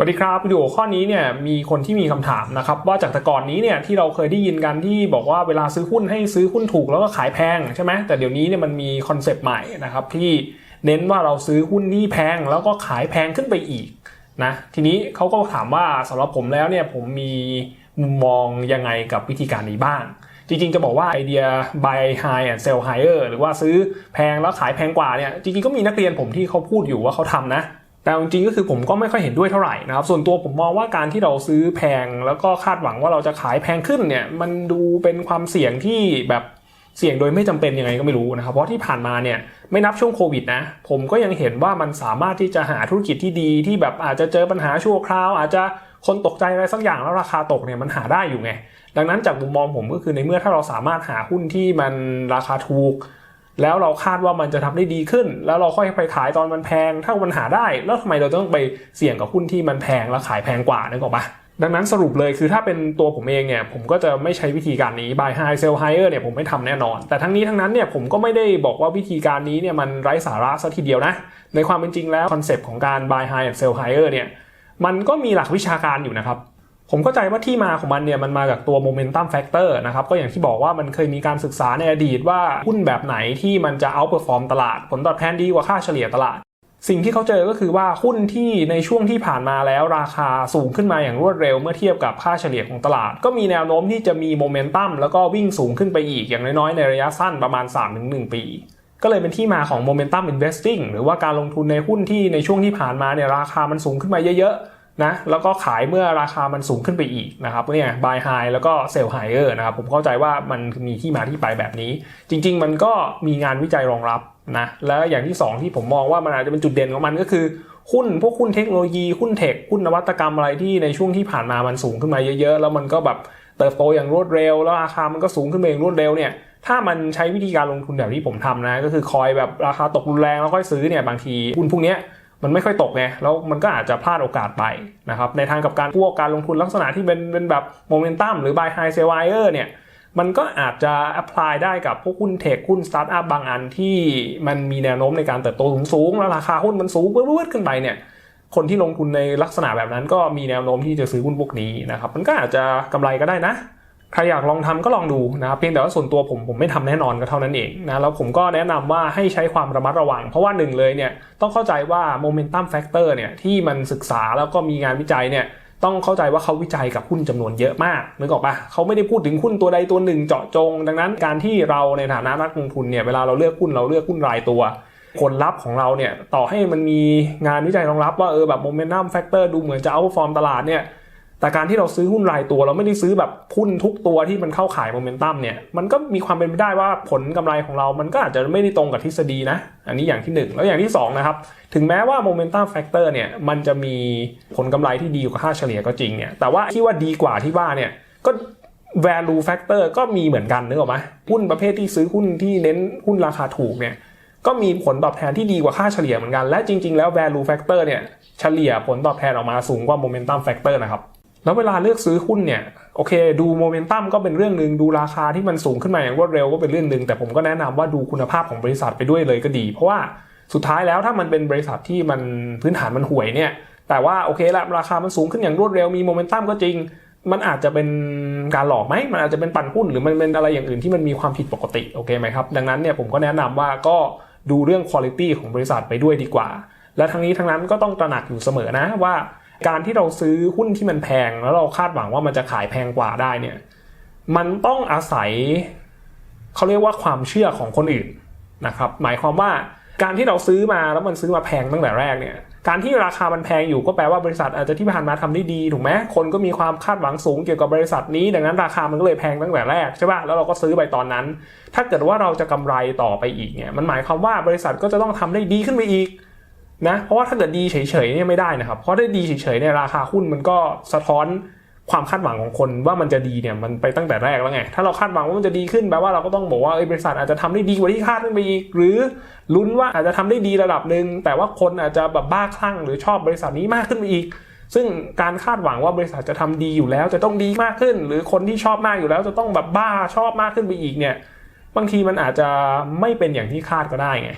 สวัสดีครับวิดีโอข้อนี้เนี่ยมีคนที่มีคำถามนะครับว่าจากแต่ก่อนนี้เนี่ยที่เราเคยได้ยินกันที่บอกว่าเวลาซื้อหุ้นให้ซื้อหุ้นถูกแล้วก็ขายแพงใช่ไหมแต่เดี๋ยวนี้เนี่ยมันมีคอนเซปต์ใหม่นะครับที่เน้นว่าเราซื้อหุ้นที่แพงแล้วก็ขายแพงขึ้นไปอีกนะทีนี้เขาก็ถามว่าสำหรับผมแล้วเนี่ยผมมีมุมมองยังไงกับวิธีการนี้บ้าง จริงๆจะบอกว่าไอเดีย buy high and sell higher หรือว่าซื้อแพงแล้วขายแพงกว่าเนี่ยจริงๆก็มีนักเรียนผมที่เขาพูดอยู่ว่าเขาทำนะ แต่จริงๆก็คือผมก็ไม่ค่อยเห็นด้วยเท่าไหร่นะครับ ส่วนตัวผมมองว่าการที่เราซื้อแพงแล้วก็คาดหวังว่าเราจะขายแพงขึ้นเนี่ย มันดูเป็นความเสี่ยงที่แบบเสี่ยงโดยไม่จำเป็นยังไงก็ไม่รู้นะครับ เพราะที่ผ่านมาเนี่ยไม่นับช่วงโควิดนะ ผมก็ยังเห็นว่ามันสามารถที่จะหาธุรกิจที่ดีที่แบบอาจจะเจอปัญหาชั่วคราว อาจจะคนตกใจอะไรสักอย่างแล้วราคาตกเนี่ยมันหาได้อยู่ไง ดังนั้นจากมุมมองผมก็คือในเมื่อถ้าเราสามารถหาหุ้นที่มันราคาถูก แล้วเราคาดว่ามันจะทำได้ดีขึ้น แล้วเราค่อยไปขายตอนมันแพง ถ้ามันหาได้ แล้วทำไมเราต้องไปเสี่ยงกับหุ้นที่มันแพงแล้วขายแพงกว่านึกออกปะดังนั้นสรุปเลยคือถ้าเป็นตัวผมเองเนี่ยผมก็จะไม่ใช้วิธีการนี้ buy high sell higher เนี่ยผมไม่ทำแน่นอน แต่ทั้งนี้ทั้งนั้นเนี่ยผมก็ไม่ได้บอกว่าวิธีการนี้เนี่ยมันไร้สาระซะทีเดียวนะ ในความเป็นจริงแล้วคอนเซปต์ของการ buy high and sell higher เนี่ยมันก็มีหลักวิชาการอยู่นะครับ ผมเข้าใจว่าที่มาของมันเนี่ยมันมาจากตัว momentum factor นะครับก็อย่างที่บอกว่ามันเคยมีการศึกษาในอดีตว่าหุ้นแบบไหนที่มันจะ outperform ตลาด ผลตอบแทนดีกว่าค่าเฉลี่ยตลาด สิ่งที่เขาเจอก็คือว่าหุ้นที่ในช่วงที่ผ่านมาแล้วราคาสูงขึ้นมาอย่างรวดเร็วเมื่อเทียบกับค่าเฉลี่ยของตลาด ก็มีแนวโน้มที่จะมีโมเมนตัมแล้วก็วิ่งสูงขึ้นไปอีกอย่างน้อยๆในระยะสั้นประมาณ 3-1 ปีก็เลยเป็นที่มาของ momentum investing หรือว่าการลงทุนในหุ้นที่ในช่วงที่ผ่านมาเนี่ยราคามันสูงขึ้นมาเยอะ นะแล้วก็ขายเมื่อราคามันสูงขึ้นไปอีกนะครับเนี่ย buy high แล้วก็ sell higher นะครับผมเข้าใจว่ามันมีที่มาที่ไปแบบนี้ จริง ๆ มันก็มีงานวิจัยรองรับนะแล้วอย่างที่ 2 ที่ผมมองว่ามันอาจจะเป็นจุดเด่นของมันก็คือหุ้นพวกหุ้นเทคโนโลยีหุ้นเทคหุ้นนวัตกรรมอะไรที่ในช่วงที่ผ่านมามันสูงขึ้นมาเยอะๆ แล้วมันก็แบบเติบโตอย่างรวดเร็ว แล้วราคามันก็สูงขึ้นไปอย่างรวดเร็วเนี่ยถ้ามันใช้วิธีการลงทุนแบบที่ผมทำนะ ก็คือคอยแบบราคาตกรุนแรงแล้วค่อยซื้อเนี่ยบางทีหุ้นพวกเนี้ย มันไม่ค่อยตกไงแล้วมันก็อาจจะพลาดโอกาสไปนะครับในทางกับการพวกการลงทุนลักษณะที่เป็นเป็นแบบโมเมนตัมหรือ buy high sell higher เนี่ยมันก็อาจจะ apply ได้กับพวกหุ้นเทคหุ้นสตาร์ทอัพบางอันที่มันมีแนวโน้มในการเติบโตสูงๆแล้วราคาหุ้นมันสูงปื๊ดๆขึ้นไปเนี่ยคนที่ลงทุนในลักษณะแบบนั้นก็มีแนวโน้มที่จะซื้อหุ้นพวกนี้นะครับมันก็อาจจะกำไรก็ได้นะ ใครอยากลองทำก็ลองดูนะครับเพียงแต่ว่าส่วนตัวผมผมไม่ทำแน่นอนก็เท่านั้นเองนะแล้วผมก็แนะนำว่าให้ใช้ความระมัดระวัง เพราะว่าหนึ่งเลยเนี่ยต้องเข้าใจว่าโมเมนตัมแฟกเตอร์เนี่ยที่มันศึกษาแล้วก็มีงานวิจัยเนี่ยต้องเข้าใจว่าเขาวิจัยกับหุ้นจำนวนเยอะมากนึกออกปะเขาไม่ได้พูดถึงหุ้นตัวใดตัวหนึ่งเจาะจง ดังนั้นการที่เราในฐานะนักลงทุนเนี่ยเวลาเราเลือกหุ้นเราเลือกหุ้นรายตัวผลลัพธ์ของเราเนี่ยต่อให้มันมีงานวิจัยรองรับว่าเออแบบโมเมนตัมแฟกเตอร์ดูเหมือนจะเอาฟอร์มตลาดเนี่ย แต่การที่เราซื้อหุ้นรายตัว เราไม่ได้ซื้อแบบหุ้นทุกตัวที่มันเข้าขายโมเมนตัมเนี่ยมันก็มีความเป็นไปได้ว่าผลกำไรของเรา มันก็อาจจะไม่ได้ตรงกับทฤษฎีนะ อันนี้อย่างที่ 1 แล้วอย่างที่2นะครับถึงแม้ว่าโมเมนตัมแฟกเตอร์เนี่ยมันจะมีผลกำไรที่ดีกว่าค่าเฉลี่ยก็จริงเนี่ยแต่ว่าที่ว่าดีกว่าที่ว่าเนี่ยก็ value factor ก็มีเหมือนกันนึกออกไหมหุ้นประเภทที่ซื้อหุ้นที่เน้นหุ้นราคาถูกเนี่ยก็มีผลตอบแทนที่ดีกว่าค่าเฉลี่ยเหมือนกัน และจริง ๆ แล้ว value factor เนี่ยเฉลี่ยผลตอบแทนออกมาสูงกว่า momentum factor นะครับ แล้วเวลาเลือกซื้อหุ้นเนี่ยโอเค ดูโมเมนตัมก็เป็นเรื่องหนึ่งดูราคาที่มันสูงขึ้นมาอย่างรวดเร็วก็เป็นเรื่องหนึ่งแต่ผมก็แนะนำว่าดูคุณภาพของบริษัทไปด้วยเลยก็ดี เพราะว่าสุดท้ายแล้วถ้ามันเป็นบริษัทที่มันพื้นฐานมันห่วยเนี่ย แต่ว่าโอเคละราคามันสูงขึ้นอย่างรวดเร็วมีโมเมนตัมก็จริง มันอาจจะเป็นการหลอกไหมมันอาจจะเป็นปั่นหุ้นหรือมันเป็นอะไรอย่างอื่นที่มันมีความผิดปกติโอเคไหมครับดังนั้นเนี่ยผมก็แนะนำว่าก็ดูเรื่องคุณภาพของบริษัทไปด้วยดีกว่า และทั้งนี้ทั้งนั้นก็ต้องตระหนักอยู่เสมอนะว่า การที่เราซื้อหุ้นที่มันแพง แล้วเราคาดหวังว่ามันจะขายแพงกว่าได้เนี่ย มันต้องอาศัยเขาเรียกว่าความเชื่อของคนอื่นนะครับ หมายความว่าการที่เราซื้อมาแล้วมันซื้อมาแพงตั้งแต่แรกเนี่ย การที่ราคามันแพงอยู่ก็แปลว่าบริษัทอาจจะที่ผ่านมาทำได้ดีถูกไหมคนก็มีความคาดหวังสูงเกี่ยวกับบริษัทนี้ ดังนั้นราคามันก็เลยแพงตั้งแต่แรกใช่ป่ะ แล้วเราก็ซื้อไปตอนนั้น ถ้าเกิดว่าเราจะกำไรต่อไปอีกเนี่ย มันหมายความว่าบริษัทก็จะต้องทำได้ดีขึ้นไปอีก นะเพราะว่าถ้าเกิดดีเฉยๆเนี่ยไม่ได้นะครับ เพราะถ้าดีเฉยๆเนี่ยราคาหุ้นมันก็สะท้อนความคาดหวังของคนว่ามันจะดีเนี่ยมันไปตั้งแต่แรกแล้วไง ถ้าเราคาดหวังว่ามันจะดีขึ้นแปลว่าเราก็ต้องบอกว่าบริษัทอาจจะทำได้ดีกว่าที่คาดขึ้นไปอีกหรือลุ้นว่าอาจจะทำได้ดีระดับหนึ่งแต่ว่าคนอาจจะแบบบ้าคลั่งหรือชอบบริษัทนี้มากขึ้นไปอีก ซึ่งการคาดหวังว่าบริษัทจะทำดีอยู่แล้ว จะต้องดีมากขึ้น หรือคนที่ชอบมากอยู่แล้วจะต้องแบบบ้าชอบมากขึ้นไปอีกเนี่ยบางทีมันอาจจะไม่เป็นอย่างที่คาดก็ได้ไง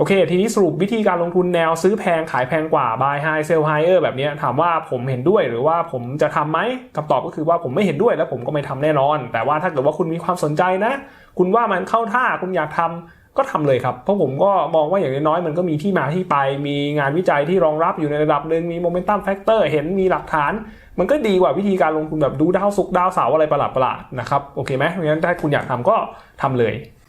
โอเค ทีนี้สรุปวิธีการลงทุนแนวซื้อแพงขายแพงกว่า buy high sell higher แบบนี้ถามว่าผมเห็นด้วยหรือว่าผมจะทำไหมคำตอบก็คือว่าผมไม่เห็นด้วยและผมก็ไม่ทำแน่นอน แต่ว่าถ้าเกิดว่าคุณมีความสนใจนะ คุณว่ามันเข้าท่าคุณอยากทำก็ทำเลยครับ เพราะผมก็มองว่าอย่างน้อยๆมันก็มีที่มาที่ไป มีงานวิจัยที่รองรับอยู่ในระดับหนึ่งมี momentum factor เห็นมีหลักฐาน มันก็ดีกว่าวิธีการลงทุนแบบดูดาวศุกดาวเสาอะไรประหลาดๆนะครับโอเคไหมเพราะฉะนั้นถ้าคุณอยากทำก็ทำเลย